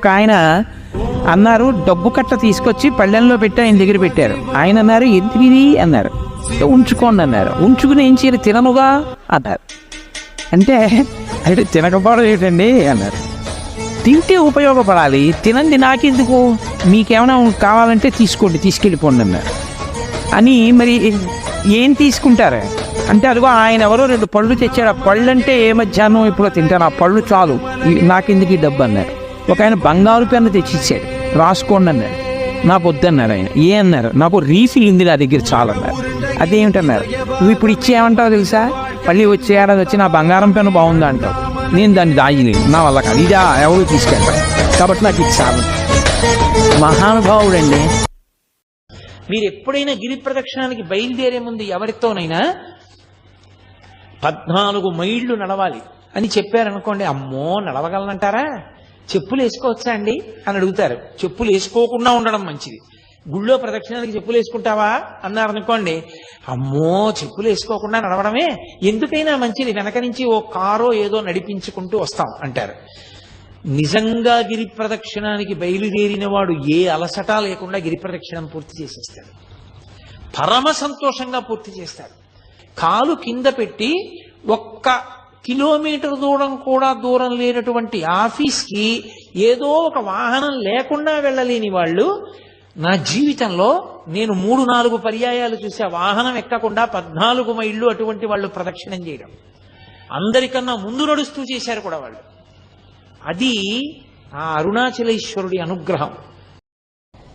ఒక ఆయన అన్నారు డబ్బు కట్ట తీసుకొచ్చి పళ్ళెంలో పెట్టి ఆయన దగ్గర పెట్టారు. ఆయన అన్నారు ఎందుకు అన్నారు. ఉంచుకోండి అన్నారు. ఉంచుకుని ఏం చేయాలి? తిననుగా? అన్నారు. అంటే అంటే తినకపోవడం ఏంటండి? అన్నారు. తింటే ఉపయోగపడాలి. తినండి నాకెందుకు? మీకేమైనా కావాలంటే తీసుకోండి తీసుకెళ్ళిపోండి అన్నారు. అని మరి ఏం తీసుకుంటారు? అంటే అదిగో ఆయన ఎవరో రెండు పళ్ళు తెచ్చారు. ఆ పళ్ళు అంటే ఏ మధ్యాహ్నం ఇప్పుడు తింటాను. ఆ పళ్ళు చాలు. నాకెందుకు ఈ డబ్బు? అన్నారు. ఒక ఆయన బంగారు పెన్ను తెచ్చిచ్చాడు. రాసుకోండి అన్నారు నాకు వద్దన్నారు ఆయన. ఏ అన్నారు? నాకు రీఫిల్ ఉంది నా దగ్గర చాలు అన్నారు అదేమిటన్నారు? నువ్వు ఇప్పుడు ఇచ్చేయమంటావు తెలుసా? మళ్ళీ వచ్చే ఏడాది వచ్చి నా బంగారం పెన్ను బాగుంది అంటావు? నేను దాన్ని దాయలేదు. నా వల్ల కాదు. ఇదా ఎవరు తీసుకెళ్తాను కాబట్టి నాకు ఇది చాలు. మహానుభావుడండి. మీరు ఎప్పుడైనా గిరి ప్రదక్షిణానికి బయలుదేరే ముందు ఎవరితోనైనా పద్నాలుగు మైళ్ళు నడవాలి అని చెప్పారనుకోండి అమ్మో నడవగలనంటారా? చెప్పులు వేసుకోవచ్చా అండి? అని అడుగుతారు. చెప్పులు వేసుకోకుండా ఉండడం మంచిది. గుళ్ళో ప్రదక్షిణానికి చెప్పులు వేసుకుంటావా? అన్నారు అనుకోండి. అమ్మో చెప్పులు వేసుకోకుండా నడవడమే? ఎందుకైనా మంచిది. వెనక నుంచి ఓ కారో ఏదో నడిపించుకుంటూ వస్తాం అంటారు. నిజంగా గిరి ప్రదక్షిణానికి బయలుదేరిన వాడు ఏ అలసట లేకుండా గిరి ప్రదక్షిణం పూర్తి చేసేస్తాడు. పరమ సంతోషంగా పూర్తి చేస్తాడు. కాలు కింద పెట్టి ఒక్క కిలోమీటర్ దూరం కూడా దూరం లేనటువంటి ఆఫీస్కి ఏదో ఒక వాహనం లేకుండా వెళ్ళలేని వాళ్ళు నా జీవితంలో నేను మూడు నాలుగు పర్యాయాలు చూసే వాహనం ఎక్కకుండా పద్నాలుగు మైళ్ళు అటువంటి వాళ్ళు ప్రదక్షిణం చేయడం. అందరికన్నా ముందు నడుస్తూ చేశారు కూడా వాళ్ళు. అది ఆ అరుణాచలేశ్వరుడి అనుగ్రహం.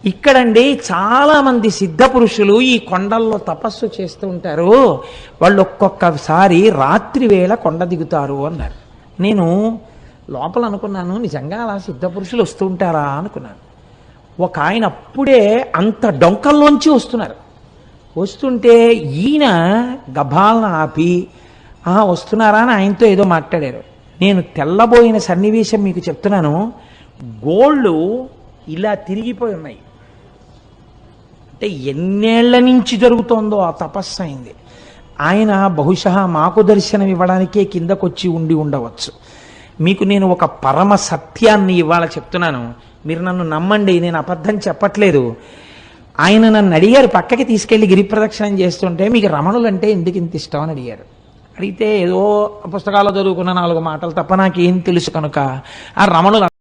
ఇక్కడండి చాలామంది సిద్ధ పురుషులు ఈ కొండల్లో తపస్సు చేస్తూ ఉంటారు. వాళ్ళు ఒక్కొక్కసారి రాత్రి వేళ కొండ దిగుతారు అన్నారు. నేను లోపల అనుకున్నాను నిజంగా అలా సిద్ధ పురుషులు వస్తూ ఉంటారా అనుకున్నాను. ఒక ఆయన అప్పుడే అంత డొంకల్లోంచి వస్తున్నారు. వస్తుంటే ఈయన గభాలను ఆపి "ఆ, వస్తున్నారా? అని ఆయనతో ఏదో మాట్లాడారు. నేను తెల్లబోయిన సన్నివేశం మీకు చెప్తున్నాను. గోళ్ళు ఇలా తిరిగిపోయి ఉన్నాయి. అంటే ఎన్నేళ్ళ నుంచి జరుగుతోందో ఆ తపస్సు అయింది. ఆయన బహుశా మాకు దర్శనం ఇవ్వడానికే కిందకొచ్చి ఉండి ఉండవచ్చు. మీకు నేను ఒక పరమ సత్యాన్ని ఇవాళ చెప్తున్నాను. మీరు నన్ను నమ్మండి నేను అబద్ధం చెప్పట్లేదు. ఆయన నన్ను అడిగారు పక్కకి తీసుకెళ్ళి గిరిప్రదక్షిణం చేస్తుంటే మీకు రమణులు అంటే ఎందుకు ఇంత ఇష్టం అని అడిగారు. అడిగితే ఏదో పుస్తకాల్లో చదువుకున్న నాలుగు మాటలు తప్ప నాకేం తెలుసు కనుక ఆ రమణులు